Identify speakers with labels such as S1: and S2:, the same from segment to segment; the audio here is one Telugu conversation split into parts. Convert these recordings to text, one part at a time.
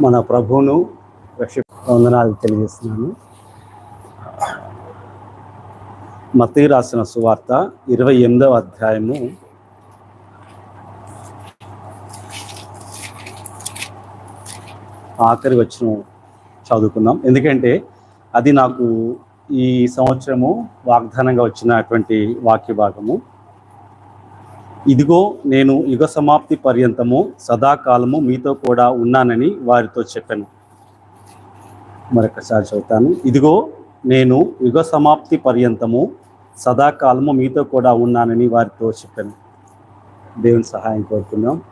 S1: మన ప్రభువును రక్ష వందనాలు తెలియజేస్తున్నాను. మత్తయి రాసిన సువార్త ఇరవై ఎనిమిదవ అధ్యాయము. ఆఖరి వచ్చిన చదువుకుందాం. ఎందుకంటే అది నాకు ఈ సంవత్సరము వాగ్దానంగా వచ్చినటువంటి వాక్య భాగము ఇదిగో నేను యుగ సమాప్తి పర్యంతము సదాకాలము మీతో కూడా ఉన్నానని వారితో చెప్పాను. మరొకసారి చదువుతాను. ఇదిగో నేను యుగ సమాప్తి పర్యంతము సదాకాలము మీతో కూడా ఉన్నానని వారితో చెప్పాను. దేవుని సహాయం కోరుకున్నాం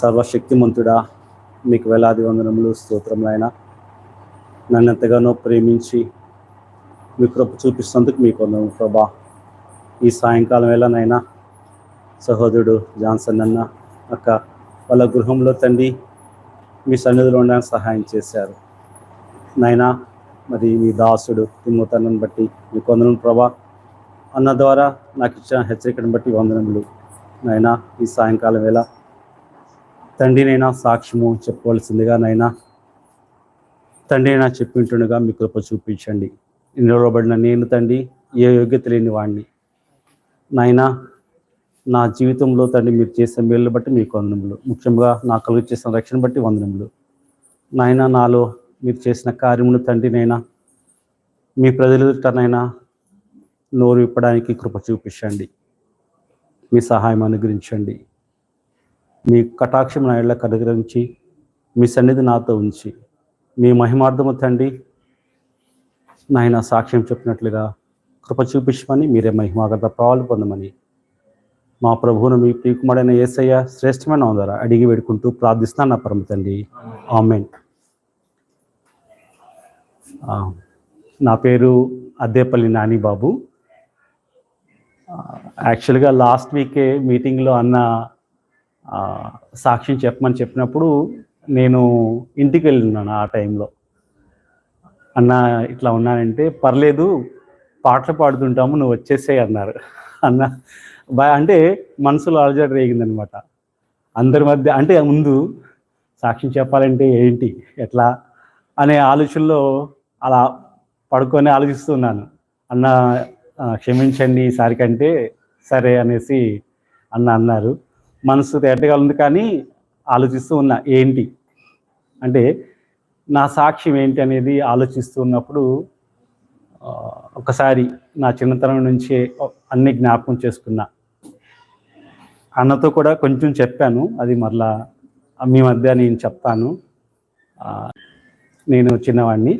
S1: సర్వశక్తిమంతుడా మీకు వేలాది వందనములు స్తోత్రములైన నన్ను ఎంతగానో ప్రేమించి మీ కృప చూపిస్తున్నందుకు మీకు వందనము ప్రభా ఈ సాయంకాలం వేళనైనా సహోదరుడు జాన్సన్ అన్న అక్క వాళ్ళ గృహంలో తండ్రి మీ సన్నిధిలో ఉండడానికి సహాయం చేశారు. నాయనా మరి మీ దాసుడు తిమ్మతనని బట్టి మీ కొందరు ప్రభా అన్న ద్వారా నాకు ఇచ్చిన హెచ్చరికను బట్టి వందనములు. నాయనా ఈ సాయంకాలం వేళ తండ్రినైనా సాక్ష్యము చెప్పవలసిందిగా నైనా తండ్రి చెప్పింటుండగా మీ కృప చూపించండి. నిలవబడిన నేను తండ్రి ఏ యోగ్యత లేని వాడిని నాయనా నా జీవితంలో తండ్రి మీరు చేసే మేలు బట్టి మీకు వందనములు. ముఖ్యంగా నా కలుగు చేసిన రక్షణ బట్టి వందనములు. నాయనా నాలో మీరు చేసిన కార్యములు తండ్రి నైనా మీ ప్రజలనైనా నోరు విప్పడానికి కృప చూపించండి. మీ సహాయం అనుగ్రహించండి. మీ కటాక్షం నా ఇళ్ళకి అనుగ్రహించి మీ సన్నిధి నాతో ఉంచి మీ మహిమార్థము తండ్రి నాయన సాక్ష్యం చెప్పినట్లుగా కృప చూపించమని మీరే మహిమాగత ప్రభావాలు పొందమని. మా ప్రభువును మీ ప్రియకుమారైన ఏసయ్య శ్రేష్టమైన ఉందరా అడిగి వేడుకుంటూ ప్రార్థిస్తాను నా పరమ తండ్రి. ఆమెన్. నా పేరు అద్దేపల్లి నానిబాబు. యాక్చువల్గా లాస్ట్ వీకే మీటింగ్లో అన్న సాక్ష్యం చెప్పమని చెప్పినప్పుడు నేను ఇంటికి వెళ్ళి ఉన్నాను ఆ టైంలో. అన్న ఇట్లా ఉన్నానంటే పర్లేదు పాటలు పాడుతుంటాము నువ్వు వచ్చేసే అన్నారు. అన్న అంటే మనసులో అలజడి రేగిందనమాట. అందరి మధ్య అంటే ముందు సాక్ష్యం చెప్పాలంటే ఏంటి ఎట్లా అనే ఆలోచనలో అలా పడుకొని ఆలోచిస్తున్నాను. అన్న క్షమించండి ఈసారి కంటే సరే అనేసి అన్న అన్నారు. మనసు తేటగా ఉంది కానీ ఆలోచిస్తూ ఉన్నా ఏంటి? అంటే నా సాక్ష్యం ఏంటి అనేది ఆలోచిస్తూ ఉన్నప్పుడు ఒకసారి నా చిన్నతనం నుంచి అన్ని జ్ఞాపకం చేసుకున్నా. అన్నతో కూడా కొంచెం చెప్పాను అది మరలా మీ మధ్య నేను చెప్తాను. నేను చిన్నవాడిని.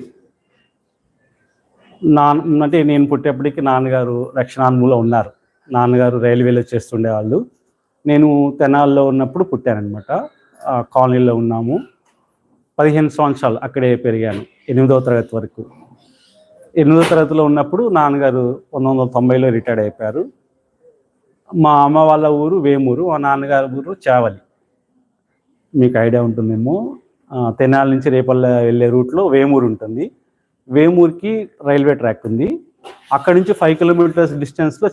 S1: నా అంటే నేను పుట్టేప్పటికి నాన్నగారు రక్షణాన్ములో ఉన్నారు. నాన్నగారు రైల్వేలో చేస్తుండేవాళ్ళు. నేను తెనాల్లో ఉన్నప్పుడు పుట్టానమాట కాలనీలో ఉన్నాము. పదిహేను సంవత్సరాలు అక్కడే పెరిగాను ఎనిమిదవ తరగతి వరకు. ఎనిమిదో తరగతిలో ఉన్నప్పుడు నాన్నగారు పంతొమ్మిది వందల తొంభైలో రిటైర్డ్ అయిపోయారు. మా అమ్మ వాళ్ళ ఊరు వేమూరు మా నాన్నగారి ఊరు చావలి. మీకు ఐడియా ఉంటుందేమో. తెనాల తెనాలి నుంచి రేపల్ల వెళ్ళే రూట్లో వేమూరు ఉంటుంది. వేమూరుకి రైల్వే ట్రాక్ ఉంది. అక్కడి నుంచి ఫైవ్ కిలోమీటర్స్ డిస్టెన్స్లో